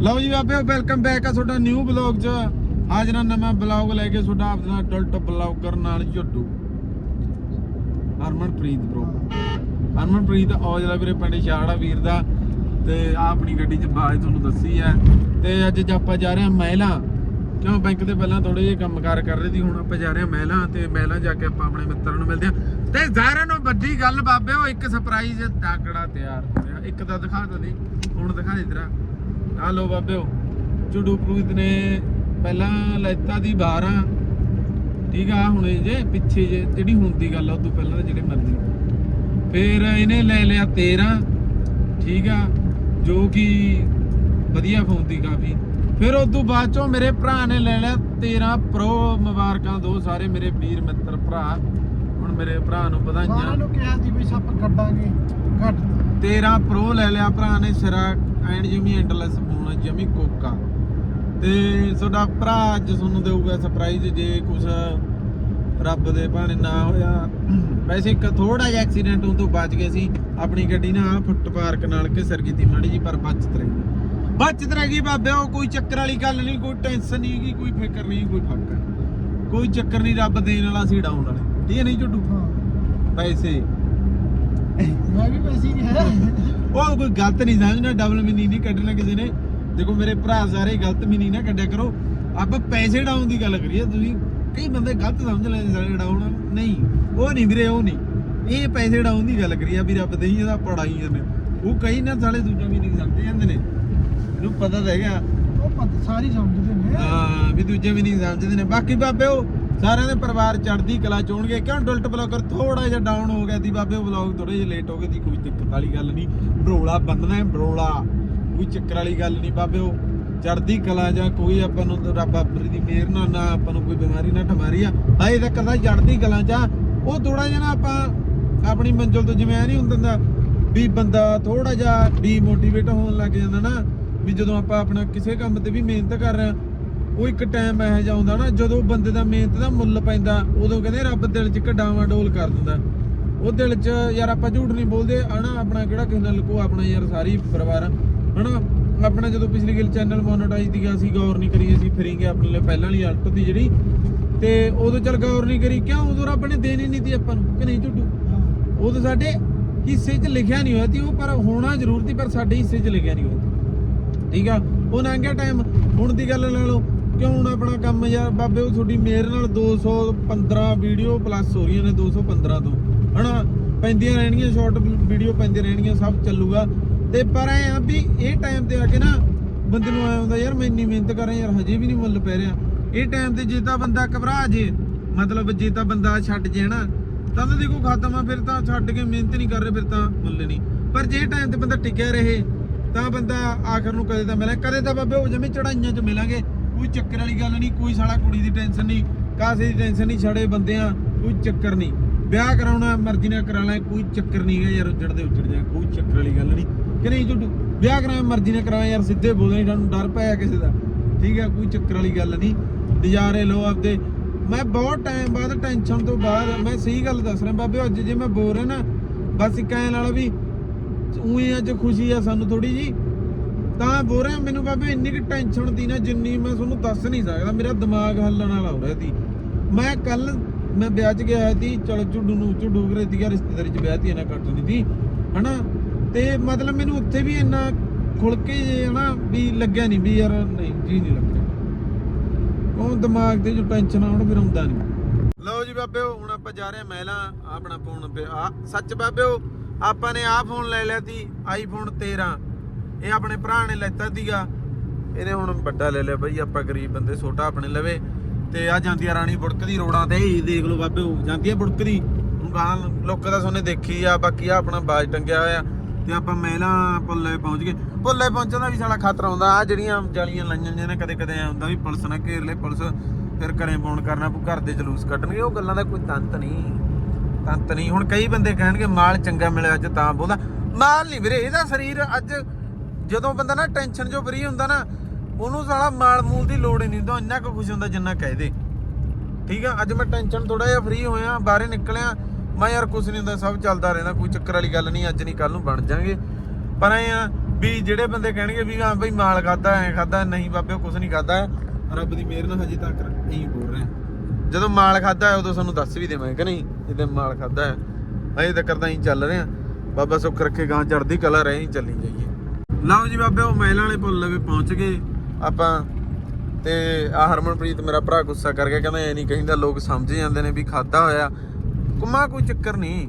ਲਓ ਜੀ ਬਾਬਿਓ welcome back ਆ ਤੁਹਾਡਾ ਨਿਊ ਬਲੌਗ 'ਚ। ਹਾਜ਼ਰਾਂ ਨਵਾਂ ਬਲੌਗ ਲੈ ਕੇ ਤੁਹਾਡਾ ਆਪਣਾ ਅਡਲਟ ਬਲੌਗਰ ਨਾਲ ਝੁੱਡੂ ਹਰਮਨਪ੍ਰੀਤ ਬ్రో ਹਰਮਨਪ੍ਰੀਤ ਔਜਲਾ ਵੀਰੇ ਪਿੰਡ ਛਾੜਾ ਵੀਰ ਦਾ। ਤੇ ਆ ਆਪਣੀ ਗੱਡੀ 'ਚ ਬਾਜ ਤੁਹਾਨੂੰ ਦੱਸੀ ਹੈ ਤੇ ਅੱਜ ਆਪਾਂ ਜਾ ਰਹੇ ਹਾਂ ਮਹਿਲਾ, ਕਿਉਂ ਬੈਂਕ ਦੇ ਪਹਿਲਾਂ ਥੋੜੇ ਜਿਹੇ ਕੰਮਕਾਰ ਕਰ ਰਹੇ ਸੀ, ਹੁਣ ਆਪਾਂ ਜਾ ਰਹੇ ਹਾਂ ਮਹਿਲਾ ਤੇ ਮਹਿਲਾ ਜਾ ਕੇ ਆਪਾਂ ਆਪਣੇ ਮਿੱਤਰਾਂ ਨੂੰ ਮਿਲਦੇ ਹਾਂ। ਤੇ ਸਾਰਿਆਂ ਨੂੰ ਵੱਡੀ ਗੱਲ ਬਾਬੇ ਉਹ ਇੱਕ ਸਰਪ੍ਰਾਈਜ਼ ਤਾਕੜਾ ਤਿਆਰ ਹੋਇਆ ਇੱਕ ਤਾਂ ਦਿਖਾ ਦੋ ਦੀ ਹੁਣ ਦਿਖਾ ਦੇ ਤੇਰਾ ਆ ਲੋ ਬਾਬਿਓ ਚੁੱਡੂ ਪ੍ਰੂਤ ਨੇ ਪਹਿਲਾਂ ਲੈਤਾ ਦੀ 12 ਠੀਕ ਆ ਹੁਣ ਜੇ ਪਿੱਛੇ ਜੇ ਜਿਹੜੀ ਹੁੰਦੀ ਗੱਲ ਆ ਉਦੋਂ ਪਹਿਲਾਂ ਤਾਂ ਜਿਹੜੇ ਮਰਜ਼ੀ। ਫਿਰ ਇਹਨੇ ਲੈ ਲਿਆ 13 ਠੀਕ ਆ ਜੋ ਕਿ ਵਧੀਆ ਫੋਨ ਦੀ ਕਾਫੀ। ਫਿਰ ਉਸ ਤੋਂ ਬਾਅਦ ਚੋਂ ਮੇਰੇ ਭਰਾ ਨੇ ਲੈ ਲਿਆ 13 ਪ੍ਰੋ ਮੁਬਾਰਕਾਂ ਦੋ ਸਾਰੇ ਮੇਰੇ ਵੀਰ ਮਿੱਤਰ ਭਰਾ। ਹੁਣ ਮੇਰੇ ਭਰਾ ਨੂੰ ਸਾਰਿਆਂ ਵਧਾਈਆਂ ਨੂੰ ਕਿਹਾ ਸੀ ਵੀ ਸੱਪ ਕੱਢਾਂਗੇ ਕੱਢ 13 ਪ੍ਰੋ ਲੈ ਲਿਆ ਭਰਾ ਨੇ ਸਿਰਾ ਐਂਡ ਜਿਮੀ ਐਂਡਲੈਸ ਫੋਨ ਜਮੀ ਕੋਕਾ। ਤੇ ਤੁਹਾਡਾ ਭਰਾ ਅੱਜ ਤੁਹਾਨੂੰ ਦੇਊਗਾ ਸਰਪ੍ਰਾਈਜ਼ ਜੇ ਕੁਝ ਰੱਬ ਦੇ ਭਾਣੇ ਨਾ ਹੋਇਆ। ਵੈਸੇ ਇੱਕ ਥੋੜਾ ਜਿਹਾ ਐਕਸੀਡੈਂਟ ਹੋਣ ਤੋਂ ਬਚ ਗਏ ਸੀ। ਆਪਣੀ ਗੱਡੀ ਨਾ ਫੁੱਟ ਪਾਰਕ ਨਾਲ ਘਿਸਰ ਗਈ ਤੀ ਮਾੜੀ ਜੀ ਪਰ ਬਚਤ ਰਹੀ। ਬਚਤ ਰਹਿ ਗਈ ਬਾਬੇ ਉਹ ਕੋਈ ਚੱਕਰ ਵਾਲੀ ਗੱਲ ਨਹੀਂ ਕੋਈ ਟੈਨਸ਼ਨ ਨਹੀਂ ਹੈਗੀ ਕੋਈ ਫਿਕਰ ਨਹੀਂ ਕੋਈ ਫੱਕ ਕੋਈ ਚੱਕਰ ਨਹੀਂ ਰੱਬ ਦੇਣ ਵਾਲਾ ਸੀ ਡਾਉਣ ਵਾਲੇ। ਠੀਕ ਨਹੀਂ ਝੁੱਡੂ? ਪੈਸੇ। ਮੈਂ ਵੀ ਪੈਸੇ ਨਹੀਂ ਹੈ ਉਹ ਕੋਈ ਗਲਤ ਨਹੀਂ ਸਮਝਣਾ ਡਬਲ ਮੀਨੀ ਨਹੀਂ ਕੱਢਣਾ ਕਿਸੇ ਨੇ। ਦੇਖੋ ਮੇਰੇ ਭਰਾ ਸਾਰੇ ਗਲਤ ਮੀਨੀ ਨਾ ਕੱਢਿਆ ਕਰੋ। ਆਪਾਂ ਪੈਸੇ ਡਾਉਣ ਦੀ ਗੱਲ ਕਰੀਏ ਤੁਸੀਂ ਕਈ ਬੰਦੇ ਗਲਤ ਸਮਝ ਲੈਂਦੇ ਸਾਰੇ ਡਾਉਣ ਨਹੀਂ ਉਹ ਨਹੀਂ ਵੀਰੇ ਉਹ ਨਹੀਂ। ਇਹ ਪੈਸੇ ਡਾਉਣ ਦੀ ਗੱਲ ਕਰੀਏ ਵੀ ਰੱਬ ਦੇ ਹੀ ਇਹਦਾ ਪੜਾਈ ਜਾਂਦੇ। ਉਹ ਕਈ ਨਾ ਸਾਲੇ ਦੂਜਾ ਮੀਨਿੰਗ ਸਮਝਦੇ ਜਾਂਦੇ ਨੇ। ਇਹਨੂੰ ਪਤਾ ਤਾਂ ਹੈਗਾ। ਉਹ ਪਤ ਸਾਰੀ ਸਮਝਦੇ ਨੇ। ਹਾਂ ਵੀ ਦੂਜੇ ਵੀ ਨਹੀਂ ਸਮਝਦੇ ਨੇ। ਬਾਕੀ ਬਾਬੇ ਉਹ ਸਾਰਿਆਂ ਦੇ ਪਰਿਵਾਰ ਚੜ੍ਹਦੀ ਕਲਾ ਚੋਣਗੇ ਕਿਉਂ ਡੁਲਟ ਬਲੌਗਰ ਥੋੜਾ ਜਿਹਾ ਡਾਊਨ ਹੋ ਗਿਆ ਸੀ ਬਾਬੇ ਉਹ ਬਲੌਗ ਥੋੜੇ ਜਿਹਾ ਲੇਟ ਹੋ ਗਏ ਸੀ ਕੋਈ ਦਿੱਕਤ ਵਾਲੀ ਗੱਲ ਨਹੀਂ। ਬਰੋਲਾ ਬੰਦਨਾ ਹੈ ਬਰੋਲਾ। ਕੋਈ ਚੱਕਰ ਵਾਲੀ ਗੱਲ ਨਹੀਂ ਬਾਬੇ ਉਹ ਚੜ੍ਹਦੀ ਕਲਾ ਜਾਂ ਕੋਈ ਆਪਾਂ ਨੂੰ ਰੱਬ ਆਪਣੀ ਦੀ ਮਿਹਰ ਨਾਲ ਨਾ ਆਪਾਂ ਨੂੰ ਕੋਈ ਬਿਮਾਰੀ ਨਾ ਠਮਾਰੀ ਆ ਅਜੇ ਤੱਕ ਤਾਂ ਚੜ੍ਹਦੀ ਕਲਾ ਚ ਉਹ ਥੋੜਾ ਜਿਹਾ ਨਾ ਆਪਾਂ ਆਪਣੀ ਮੰਜ਼ਿਲ ਤੋਂ ਜਿਵੇਂ ਨਹੀਂ ਹੁੰਦਾ ਵੀ ਬੰਦਾ ਥੋੜਾ ਜਿਹਾ ਡੀਮੋਟੀਵੇਟ ਹੋਣ ਲੱਗ ਜਾਂਦਾ ਨਾ ਵੀ ਜਦੋਂ ਆਪਾਂ ਆਪਣਾ ਕਿਸੇ ਕੰਮ ਤੇ ਵੀ ਮਿਹਨਤ ਕਰ ਰਹੇ ਹਾਂ ਉਹ ਇੱਕ ਟਾਈਮ ਇਹੋ ਜਿਹਾ ਆਉਂਦਾ ਨਾ ਜਦੋਂ ਬੰਦੇ ਦਾ ਮਿਹਨਤ ਦਾ ਮੁੱਲ ਪੈਂਦਾ ਉਦੋਂ ਕਹਿੰਦੇ ਰੱਬ ਦਿਲ 'ਚ ਕਡਾਵਾਂ ਡੋਲ ਕਰ ਦਿੰਦਾ। ਉਹ ਦਿਲ 'ਚ ਯਾਰ ਆਪਾਂ ਝੂਠ ਨਹੀਂ ਬੋਲਦੇ ਹਨਾ ਆਪਣਾ ਕਿਹੜਾ ਕਿਸੇ ਨਾਲ ਲੁਕੋ ਆਪਣਾ ਯਾਰ ਸਾਰੀ ਪਰਿਵਾਰ ਆ, ਹਨਾ ਆਪਣਾ ਜਦੋਂ ਪਿਛਲੀ ਗਿਲ ਚੈਨਲ ਮੋਨੇਟਾਈਜ਼ ਦੀਗਾ ਸੀ ਗੌਰ ਨਹੀਂ ਕਰੀ ਅਸੀਂ ਫਰੀ ਗਏ ਆਪਣੇ ਲਈ ਪਹਿਲਾਂ ਵਾਲੀ ਅਲਟ ਦੀ ਜਿਹੜੀ। ਤੇ ਉਦੋਂ ਚੱਲ ਗੌਰ ਨਹੀਂ ਕਰੀ ਕਿਉਂ? ਉਦੋਂ ਰੱਬ ਨੇ ਦੇਣੀ ਨਹੀਂ ਤੀ ਆਪਾਂ ਨੂੰ ਕਿ ਨਹੀਂ ਉਹ ਤਾਂ ਸਾਡੇ ਹਿੱਸੇ 'ਚ ਲਿਖਿਆ ਨਹੀਂ ਹੋਇਆ ਸੀ ਉਹ ਪਰ ਹੋਣਾ ਜ਼ਰੂਰ ਸੀ ਪਰ ਸਾਡੇ ਹਿੱਸੇ 'ਚ ਲਿਖਿਆ ਨਹੀਂ ਹੋਇਆ। ਠੀਕ ਆ? ਉਹ ਲੰਘ ਗਿਆ ਟਾਈਮ ਹੁਣ ਦੀ ਗੱਲ ਲੈ ਲਓ ਕਿਉਂ ਹੁਣ ਆਪਣਾ ਕੰਮ ਯਾਰ ਬਾਬੇ ਉਹ ਤੁਹਾਡੀ ਮੇਰ ਨਾਲ 215 ਵੀਡੀਓ ਪਲੱਸ ਹੋ ਰਹੀਆਂ ਨੇ 215 ਤੋਂ। ਹਨਾ? ਪੈਂਦੀਆਂ ਰਹਿਣਗੀਆਂ ਸ਼ਾਰਟ ਵੀਡੀਓ ਪੈਂਦੀਆਂ ਰਹਿਣਗੀਆਂ ਸਭ ਚੱਲੂਗਾ। ਤੇ ਪਰ ਐ ਆ ਵੀ ਇਹ ਟਾਈਮ ਤੇ ਆ ਕੇ ਨਾ ਬੰਦੇ ਨੂੰ ਆਇਆ ਹੁੰਦਾ, ਯਾਰ ਮੈਂ ਇੰਨੀ ਮਿਹਨਤ ਕਰ ਰਿਹਾ, ਯਾਰ ਹਜੇ ਵੀ ਨਹੀਂ ਮੁੱਲ ਪੈ ਰਿਹਾ। ਇਹ ਟਾਈਮ ਤੇ ਜੇ ਤਾਂ ਬੰਦਾ ਘਬਰਾ ਜੇ, ਮਤਲਬ ਜੇ ਤਾਂ ਬੰਦਾ ਛੱਡ ਜੇ ਨਾ ਤਾਂ ਤਾਂ ਦੇਖੋ ਖਤਮ ਆ, ਫਿਰ ਤਾਂ ਛੱਡ ਕੇ ਮਿਹਨਤ ਨਹੀਂ ਕਰ ਰਿਹਾ, ਫਿਰ ਤਾਂ ਮੁੱਲ ਨਹੀਂ ਪਰ ਜੇ ਟਾਈਮ ਤੇ ਬੰਦਾ ਟਿਕਿਆ ਰਹੇ, ਤਾਂ ਬੰਦਾ ਆਖਰ ਨੂੰ ਕਦੇ ਤਾਂ ਮਿਲੇ। ਕਦੇ ਤਾਂ ਬਾਬੇ ਉਹ ਜਿਵੇਂ ਚੜਾਈਆਂ 'ਚ ਮਿਲਾਂਗੇ। ਕੋਈ ਚੱਕਰ ਵਾਲੀ ਗੱਲ ਨਹੀਂ ਕੋਈ ਸਾਲਾ ਕੁੜੀ ਦੀ ਟੈਨਸ਼ਨ ਨਹੀਂ ਕਾਸੇ ਦੀ ਟੈਨਸ਼ਨ ਨਹੀਂ ਛੜੇ ਬੰਦੇ ਆ ਕੋਈ ਚੱਕਰ ਨਹੀਂ ਵਿਆਹ ਕਰਾਉਣਾ ਮਰਜ਼ੀ ਨਾਲ ਕਰਾ ਲੈ, ਕੋਈ ਚੱਕਰ ਨਹੀਂ ਹੈ ਯਾਰ ਉੱਜੜ ਦੇ ਉੱਜੜ ਜਾ ਕੋਈ ਚੱਕਰ ਵਾਲੀ ਗੱਲ ਨਹੀਂ ਕਿ ਨਹੀਂ ਝੁੱਟੂ ਵਿਆਹ ਕਰਾਉਣਾ ਮਰਜ਼ੀ ਨਾਲ ਕਰਾਉਣਾ ਯਾਰ, ਸਿੱਧੇ ਬੋਲਣੇ ਤੁਹਾਨੂੰ ਡਰ ਪਿਆ ਕਿਸੇ ਦਾ। ਠੀਕ ਹੈ, ਕੋਈ ਚੱਕਰ ਵਾਲੀ ਗੱਲ ਨਹੀਂ। ਨਜ਼ਾਰੇ ਲਓ ਆਪਦੇ। ਮੈਂ ਬਹੁਤ ਟਾਈਮ ਬਾਅਦ ਟੈਨਸ਼ਨ ਤੋਂ ਬਾਅਦ ਮੈਂ ਸਹੀ ਗੱਲ ਦੱਸ ਰਿਹਾ ਬਾਬੇ, ਅੱਜ ਜੇ ਮੈਂ ਬੋਲ ਰਿਹਾ ਨਾ, ਬਸ ਇੱਕ ਐਂ ਨਾਲ ਵੀ, ਉਹੀ ਅੱਜ ਖੁਸ਼ੀ ਆ ਸਾਨੂੰ ਥੋੜੀ ਜੀ ਤਾਂ ਬੋਲ ਰਿਹਾ ਮੈਨੂੰ ਬਾਬੇ, ਇੰਨੀ ਕਿ ਟੈਨਸ਼ਨ ਦੀ ਨਾ ਜਿੰਨੀ ਮੈਂ ਤੁਹਾਨੂੰ ਦੱਸ ਨਹੀਂ ਸਕਦਾ। ਮੇਰਾ ਦਿਮਾਗ ਹੱਲਣ ਵਾਲਾ ਹੋ ਰਿਹਾ ਸੀ। ਮੈਂ ਕੱਲ, ਮੈਂ ਵਿਆਹ 'ਚ ਗਿਆ ਸੀ, ਚਲ ਝੁੱਡੂ ਨੂੰ ਝੁੱਡੂ ਘਰੇ ਦੀਗਾ ਰਿਸ਼ਤੇਦਾਰੀ 'ਚ ਵਿਆਹ ਤੀ ਨਾ ਕੱਟਣੀ ਸੀ। ਹਨਾ? ਤੇ ਮਤਲਬ ਮੈਨੂੰ ਉੱਥੇ ਵੀ ਇੰਨਾ ਖੁੱਲ ਕੇ ਹਨਾ ਵੀ ਲੱਗਿਆ ਨਹੀਂ, ਵੀ ਯਾਰ ਨਹੀਂ, ਜੀ ਨਹੀਂ ਲੱਗਿਆ ਉਹ ਦਿਮਾਗ ਤੇ ਜੋ ਟੈਨਸ਼ਨ ਆਉਣ ਫਿਰ ਹੁੰਦਾ ਨਹੀਂ। ਲਓ ਜੀ ਬਾਬਿਓ, ਹੁਣ ਆਪਾਂ ਜਾ ਰਹੇ ਹਾਂ ਮਹਿਲਾ, ਆਪਣਾ ਫੋਨ ਆ, ਸੱਚ ਬਾਬਿਓ, ਆਪਾਂ ਨੇ ਆਹ ਫੋਨ ਲੈ ਲਿਆ ਸੀ ਆਈਫੋਨ 13 ਇਹ ਆਪਣੇ ਭਰਾ ਨੇ ਲੈਤਾ ਸੀਗਾ। ਇਹਨੇ ਹੁਣ ਵੱਡਾ ਲੈ ਲਿਆ ਬਈ, ਆਪਾਂ ਗਰੀਬ ਬੰਦੇ, ਛੋਟਾ ਆਪਣੇ ਲਵੇ। ਤੇ ਆ ਜਾਂਦੀ ਆ ਰਾਣੀ ਬੁੜਕਦੀ ਰੋਡਾਂ ਤੇ, ਇਹ ਦੇਖ ਲਓ ਬਾਬੇ ਜਾਂਦੀ ਆ ਬੁੜਕਦੀ। ਲੋਕਾਂ ਦਾ ਸੋਨੇ ਦੇਖੀ ਆ, ਬਾਕੀ ਆ ਆਪਣਾ ਬਾਜ ਟੰਗਿਆ ਹੋਇਆ। ਤੇ ਆਪਾਂ ਮਹਿਲਾ ਪੁੱਲੇ ਪਹੁੰਚ ਗਏ। ਪੁੱਲੇ ਪਹੁੰਚਣ ਦਾ ਵੀ ਸਾਲਾ ਖਤਰਾ ਹੁੰਦਾ ਆ ਜਿਹੜੀਆਂ ਜਾਲੀਆਂ ਲਾਈਆਂ ਨੇ, ਕਦੇ ਕਦੇ ਐ ਵੀ ਪੁਲਿਸ ਨਾ ਘੇਰ ਲੈ, ਪੁਲਿਸ ਫਿਰ ਘਰੇ ਫੋਨ ਕਰਨਾ ਪਊ ਘਰ ਦੇ ਜਲੂਸ ਕੱਢਣਗੇ, ਉਹ ਗੱਲਾਂ ਦਾ ਕੋਈ ਤੰਤ ਨਹੀਂ ਤੰਤ ਨਹੀਂ। ਹੁਣ ਕਈ ਬੰਦੇ ਕਹਿਣਗੇ, ਮਾਲ ਚੰਗਾ ਮਿਲਿਆ ਅੱਜ ਤਾਂ ਬੋਲਦਾ ਮਾਲ ਨਹੀਂ ਵੀਰੇ, ਇਹਦਾ ਸਰੀਰ ਅੱਜ ਜਦੋਂ ਬੰਦਾ ਨਾ ਟੈਨਸ਼ਨ ਜੋ ਫਰੀ ਹੁੰਦਾ ਨਾ, ਉਹਨੂੰ ਸਾਲਾ ਮਾਲ ਮੂਲ ਦੀ ਲੋੜ ਹੀ ਨਹੀਂ ਹੁੰਦਾ ਇੰਨਾ ਕੁ ਖੁਸ਼ ਹੁੰਦਾ ਜਿੰਨਾ ਕਹਿ ਦੇ। ਠੀਕ ਆ, ਅੱਜ ਮੈਂ ਟੈਨਸ਼ਨ ਥੋੜਾ ਜਿਹਾ ਫਰੀ ਹੋਇਆ, ਬਾਹਰੇ ਨਿਕਲਿਆ ਮੈਂ ਯਾਰ ਕੁਝ ਨਹੀਂ ਹੁੰਦਾ, ਸਭ ਚੱਲਦਾ ਰਹਿੰਦਾ, ਕੋਈ ਚੱਕਰ ਵਾਲੀ ਗੱਲ ਨਹੀਂ ਅੱਜ ਨਹੀਂ ਕੱਲ ਨੂੰ ਬਣ ਜਾਾਂਗੇ। ਪਰ ਐ ਆ ਵੀ ਜਿਹੜੇ ਬੰਦੇ ਕਹਿਣਗੇ ਵੀ ਹਾਂ ਬਈ ਮਾਲ ਖਾਦਾ ਐ ਖਾਦਾ ਨਹੀਂ ਬਾਬੇ ਕੁਝ ਨਹੀਂ ਖਾਦਾ ਰੱਬ ਦੀ ਮਿਹਰ ਨਾਲ ਹਜੇ ਤੱਕ ਇਹੀ ਬੋਲ ਰਹੇ। ਜਦੋਂ ਮਾਲ ਖਾਦਾ ਉਦੋਂ ਸਾਨੂੰ ਦੱਸ ਵੀ ਦੇਵਾਂਗੇ ਕਿ ਨਹੀਂ ਜਦੋਂ ਮਾਲ ਖਾਦਾ ਹੈ। ਅਜੇ ਤੱਕ ਤਾਂ ਹੀ ਚੱਲ ਰਹੇ। ਆ ਬਾਬਾ ਸੁੱਖ ਰੱਖੇ, ਗਾਂ ਚੜਦੀ ਕਲਾ ਰਹੇ ਹੀ ਚੱਲੀ ਜਾਈਏ। ਲਓ ਜੀ ਬਾਬੇ, ਉਹ ਮਹਿਲਾਂ ਵਾਲੇ ਪੁੱਲ ਲਵੇ ਪਹੁੰਚ ਗਏ। ਆਪਾਂ ਤੇ ਆ ਹਰਮਨਪ੍ਰੀਤ ਮੇਰਾ ਭਰਾ ਗੁੱਸਾ ਕਰ ਗਿਆ, ਕਹਿੰਦਾ ਐ ਨਹੀਂ ਕਹਿੰਦਾ, ਲੋਕ ਸਮਝ ਜਾਂਦੇ ਨੇ ਵੀ ਖਾਦਾ ਹੋਇਆ। ਕੁਮਾ ਕੋਈ ਚੱਕਰ ਨਹੀਂ।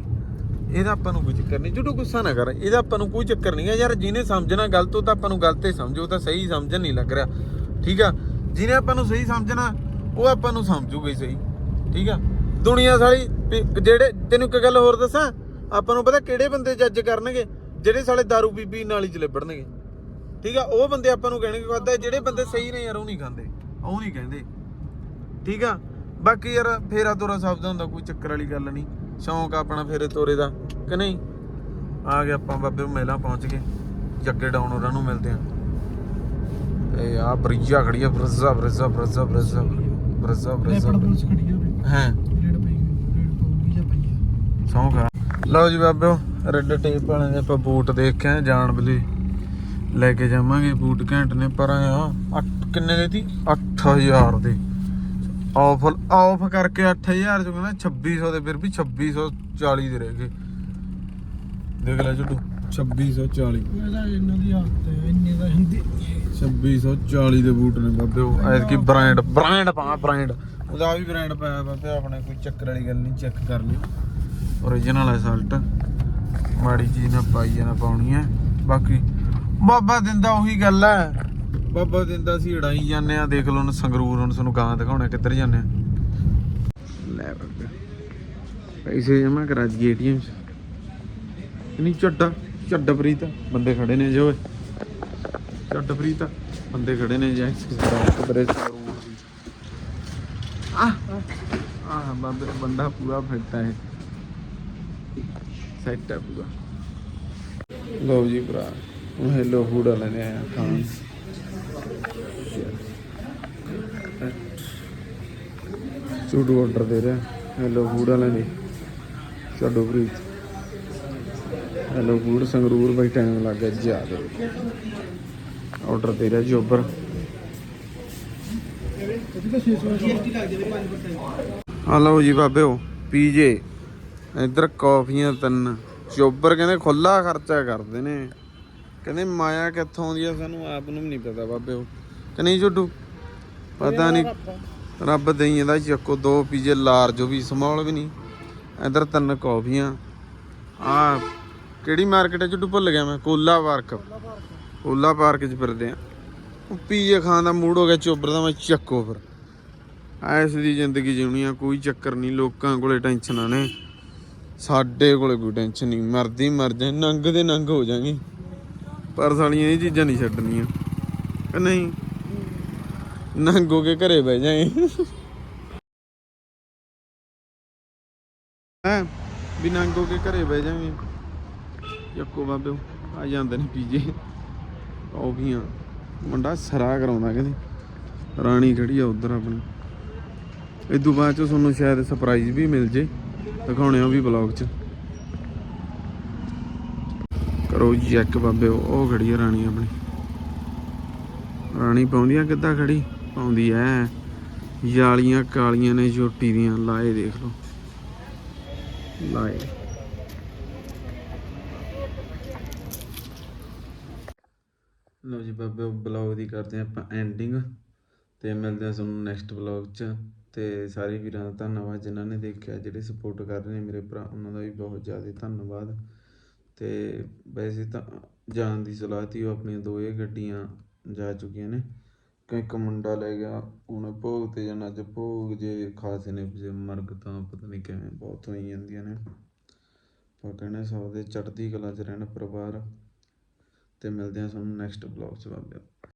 ਇਹਦਾ ਆਪਾਂ ਨੂੰ ਕੋਈ ਚੱਕਰ ਨਹੀਂ। ਜੁਟੂ ਗੁੱਸਾ ਨਾ ਕਰ। ਇਹਦਾ ਆਪਾਂ ਨੂੰ ਕੋਈ ਚੱਕਰ ਨਹੀਂ ਹੈ ਯਾਰ ਜਿਹਨੇ ਸਮਝਣਾ ਗਲਤ, ਉਹ ਤਾਂ ਆਪਾਂ ਨੂੰ ਗਲਤ ਹੀ ਸਮਝੋ। ਤਾਂ ਸਹੀ ਸਮਝਣ ਨਹੀਂ ਲੱਗ ਰਿਹਾ। ਠੀਕ ਆ? ਜਿਹਨੇ ਆਪਾਂ ਨੂੰ ਸਹੀ ਸਮਝਣਾ, ਉਹ ਆਪਾਂ ਨੂੰ ਸਮਝੂਗਾ ਹੀ ਸਹੀ। ਠੀਕ ਆ? ਦੁਨੀਆ ਸਾਰੀ ਜਿਹੜੇ, ਤੈਨੂੰ ਇੱਕ ਗੱਲ ਹੋਰ ਦੱਸਾਂ? ਆਪਾਂ ਨੂੰ ਪਤਾ ਕਿਹੜੇ ਬੰਦੇ ਜੱਜ ਕਰਨਗੇ? ਜਿਹੜੇ ਸਾਲੇ दारू ਪੀ ਨਾਲ ਹੀ ਚਲੇਬੜਨਗੇ ਠੀਕ ਆ? ਉਹ ਬੰਦੇ ਆਪਾਂ ਨੂੰ ਕਹਿਣਗੇ ਖਾਦਾ ਜਿਹੜੇ ਬੰਦੇ ਸਹੀ ਨੇ ਯਾਰ, ਉਹ ਨਹੀਂ ਖਾਂਦੇ। ਉਹ ਨਹੀਂ ਕਹਿੰਦੇ। ਠੀਕ ਆ? ਬਾਕੀ ਯਾਰ ਫੇਰਾ ਤੋਰਾ ਸ਼ਬਦ ਹੁੰਦਾ ਕੋਈ ਚੱਕਰ ਵਾਲੀ ਗੱਲ ਨਹੀਂ। ਸ਼ੌਂਕ ਆਪਣਾ ਫੇਰੇ ਤੋਰੇ ਦਾ ਕਿ ਨਹੀਂ? ਆ ਗਏ ਆਪਾਂ ਬਾਬੇ ਮਹਿਲਾ ਪਹੁੰਚ ਗਏ। ਜੱਗੇ ਡਾਊਨ ਉਹਨਾਂ ਨੂੰ ਮਿਲਦੇ ਆ। ਤੇ ਆ ਬਰੀਜਾ ਖੜੀ ਆ ਬਰਜ਼ਾ ਬਰਜ਼ਾ ਬਰਜ਼ਾ ਬਰਜ਼ਾ ਬਰਜ਼ਾ। ਬਰਜ਼ਾ ਹੈ? ਸੌਂਕ ਆ। ਲਓ ਜੀ ਬਾਬਿਓ ਰੈੱਡ ਟੇਪ ਵਾਲਿਆਂ ਦੇ ਆਪਾਂ ਬੂਟ ਦੇਖ ਕੇ ਆਏ ਜਾਣ ਵੇਲੇ ਲੈ ਕੇ ਜਾਵਾਂਗੇ ਬੂਟ ਘੈਂਟ ਨੇ ਪਰ ਆ ਅੱਠ- ਕਿੰਨੇ ਦੇ ਤੀ? 8000 ਦੇ। ਆਫ ਆਫ ਕਰਕੇ 8000 ਚ ਕਹਿੰਦਾ 2600 ਦੇ ਫਿਰ ਵੀ 2640 ਦੇ ਰਹਿ ਗਏ। ਦੇਖ ਲੈ ਜੱਟੂ 2640 ਇਹਦਾ ਇਹਨਾਂ ਦੀ ਹਾਲਤ ਹੈ ਇੰਨੇ ਦਾ ਹਿੰਦੀ 2640 ਦੇ ਬੂਟ ਨੇ ਬਾਬੇ ਉਹ ਐਤਕੀ ਬ੍ਰਾਂਡ ਬ੍ਰਾਂਡ ਪਾ ਬ੍ਰਾਂਡ ਉਹਦਾ ਵੀ ਬ੍ਰਾਂਡ ਪਾਇਆ ਬਾਬੇ ਆਪਣੇ ਕੋਈ ਚੱਕਰ ਵਾਲੀ ਗੱਲ ਨਹੀਂ ਚੈੱਕ ਕਰ ਲਿਓ। Origignal ਹੈ ਸਲਟ ਮਾੜੀ ਚੀਜ਼ ਨਾ ਪਾਈ ਨਾ ਪਾਉਣੀ ਹੈ। ਬਾਕੀ ਬਾਬਾ ਦਿੰਦਾ ਉਹੀ ਗੱਲ ਹੈ। ਬਾਬਾ ਦਿੰਦਾ ਸੀ ਉਡਾਈ ਜਾਂਦੇ ਆ ਦੇਖ ਲਓ ਹੁਣ ਸੰਗਰੂਰ ਹੁਣ ਤੁਹਾਨੂੰ ਗਾਂ ਦਿਖਾਉਣਾ ਕਿੱਧਰ ਜਾਂਦੇ ਆ ਲੈ ਬਾਬੇ, ਪੈਸੇ ਜਮਾ ਕਰਾ ਜੀ ਏਟੀਐਮ ਚ। ਨਹੀਂ ਚੱਡਾ ਚੱਡਾ ਪ੍ਰੀਤ, ਬੰਦੇ ਖੜੇ ਨੇ ਜੋ ਚੱਡ ਪ੍ਰੀਤ, ਬੰਦੇ ਖੜੇ ਨੇ ਜੈ ਬਰੇ ਆ ਆ ਬੰਦਾ ਪੂਰਾ ਫਿੱਟ ਹੈ ਸੈੱਟ ਹੈ ਪੂਰਾ। ਲੋ ਜੀ ਭਰਾ, ਹੁਣ ਹੈਲੋ ਫੂਡ ਵਾਲੇ ਨੇ ਆਇਆ ਖਾਣ। ਚੂਡ ਆਰਡਰ ਦੇ ਰਿਹਾ। ਹੈਲੋ ਫੂਡ ਵਾਲਿਆਂ ਦੀ। ਛੱਡੋ ਪ੍ਰੀਤ ਹੈਲੋ ਫੂਡ ਸੰਗਰੂਰ ਬਈ ਟਾਈਮ ਲੱਗ ਗਿਆ ਜੀ ਆਰਡਰ ਦੇ ਰਿਹਾ ਜੋਬਰ ਇਹਦੀ ਤਾਂ 600 GST ਲੱਗ ਜਾਵੇ 5% ਆ ਲਓ ਜੀ ਬਾਬਿਓ ਪੀਜੇ ਇੱਧਰ ਕਾਫੀਆਂ ਤਿੰਨ। ਚੋਬਰ ਕਹਿੰਦੇ ਖੁੱਲਾ ਖਰਚਾ ਕਰਦੇ ਨੇ। ਕਹਿੰਦੇ ਮਾਇਆ ਕਿੱਥੋਂ ਆਉਂਦੀ ਆ, ਸਾਨੂੰ ਆਪ ਨੂੰ ਵੀ ਨਹੀਂ ਪਤਾ ਬਾਬਿਓ ਕਿ ਨਹੀਂ ਛੋਟੂ ਪਤਾ ਨਹੀਂ। ਰੱਬ ਦੇਈ ਇਹਦਾ ਚੱਕੋ ਦੋ ਪੀਜੇ ਲਾਰਜ ਵੀ ਸਮਾਲ ਵੀ ਨਹੀਂ। ਇੱਧਰ ਤਿੰਨ ਕਾਫੀਆਂ। ਆ ਕਿਹੜੀ ਮਾਰਕੀਟ ਹੈ ਛੋਟੂ ਭੁੱਲ ਗਿਆ ਮੈਂ। ਕੋਲਾ ਪਾਰਕ। ਕੋਲਾ ਪਾਰਕ 'ਚ ਫਿਰਦੇ ਆ। ਪੀਜੇ ਖਾਣ ਦਾ ਮੂਡ ਹੋ ਗਿਆ ਚੋਬਰ ਦਾ ਮੈਂ ਚੱਕੋ ਫਿਰ। ਐਸ ਦੀ ਜ਼ਿੰਦਗੀ ਜਿਉਣੀ ਆ ਕੋਈ ਚੱਕਰ ਨਹੀਂ ਲੋਕਾਂ ਕੋਲੇ ਟੈਨਸ਼ਨਾਂ ਨੇ। ਸਾਡੇ ਕੋਲੇ ਕੋਈ ਟੈਨਸ਼ਨ ਨਹੀਂ। ਮਰਦੀ ਮਰ ਜਾਏ ਨੰਗ ਦੇ ਨੰਗ ਹੋ ਜਾਾਂਗੇ ਪਰ ਸਾਲੀਆਂ ਇਹ ਚੀਜ਼ਾਂ ਨਹੀਂ ਛੱਡਣੀਆਂ। ਕਿ ਨਹੀਂ? ਨੰਗ ਕੇ ਘਰੇ ਬਹਿ ਜਾਏ ਹੈ? ਵੀ ਨੰਗੋ ਕੇ ਘਰੇ ਬਹਿ ਜਾਾਂਗੇ ਯੱਕੋ ਬਾਬੇ, ਆ ਜਾਂਦੇ ਨੇ ਪੀਜੇ। ਕਾਫੀਆਂ ਮੁੰਡਾ ਸਰਾ ਕਰਾਉਂਦਾ ਕਹਿੰਦੇ ਰਾਣੀ ਖੜੀ ਆ ਉਧਰ ਆਪਣੀ। ਇਦੋਂ ਬਾਅਦ ਚ ਤੁਹਾਨੂੰ ਸ਼ਾਇਦ ਸਰਪ੍ਰਾਈਜ਼ ਵੀ ਮਿਲ ਜੇ। ਦਿਖਾਉਣੇ ਉਹ ਵੀ ਬਲੌਗ 'ਚ। ਕਰੋ ਚੈੱਕ ਬਾਬੇ, ਉਹ ਖੜੀ ਆ ਰਾਣੀ ਆਪਣੀ। ਰਾਣੀ ਪਾਉਂਦੀਆਂ ਕਿੱਦਾਂ ਖੜੀ? ਆਉਂਦੀ ਐ। ਯਾਲੀਆਂ ਕਾਲੀਆਂ ਨੇ ਛੋਟੀ ਦੀਆਂ, ਲਾਏ ਦੇਖ ਲਓ। ਲਾਏ। ਲਓ ਜੀ ਬਾਬੇ ਬਲੌਗ ਦੀ ਕਰਦੇ ਹਾਂ ਆਪਾਂ ਐਂਡਿੰਗ ਤੇ ਮਿਲਦੇ ਹਾਂ ਤੁਹਾਨੂੰ ਨੈਕਸਟ ਬਲੌਗ 'ਚ। ਤੇ ਸਾਰੇ ਵੀਰਾਂ ਦਾ ਧੰਨਵਾਦ, ਜਿਨ੍ਹਾਂ ਨੇ ਦੇਖਿਆ, ਜਿਹੜੇ ਸਪੋਰਟ ਕਰ ਰਹੇ ਨੇ ਮੇਰੇ ਭਰਾ, ਉਹਨਾਂ ਦਾ ਵੀ ਬਹੁਤ ਜ਼ਿਆਦਾ ਧੰਨਵਾਦ। ਤੇ ਵੈਸੇ ਤਾਂ ਜਾਣ ਦੀ ਸਲਾਹ ਤੀ ਉਹ ਆਪਣੀਆਂ ਦੋ ਗੱਡੀਆਂ ਜਾ ਚੁੱਕੀਆਂ ਨੇ। ਇੱਕ ਮੁੰਡਾ ਲੈ ਗਿਆ ਹੁਣ ਭੋਗ ਤੇ ਜਾਣਾ ਅੱਜ ਭੋਗ ਜੇ ਖਾਸੇ ਨੇ, ਜੇ ਮਰਗ ਤਾਂ ਪਤਾ ਨਹੀਂ ਕਿਵੇਂ ਬਹੁਤ ਹੋਈ ਜਾਂਦੀਆਂ ਨੇ। ਪਰ ਕਹਿੰਦੇ ਸਭ ਦੇ ਚੜ੍ਹਦੀ ਕਲਾ 'ਚ ਰਹਿਣ ਪਰਿਵਾਰ। ਤੇ ਮਿਲਦੇ ਹਾਂ ਤੁਹਾਨੂੰ ਨੈਕਸਟ ਬਲੌਗ 'ਚ ਬਾਬਿਓ।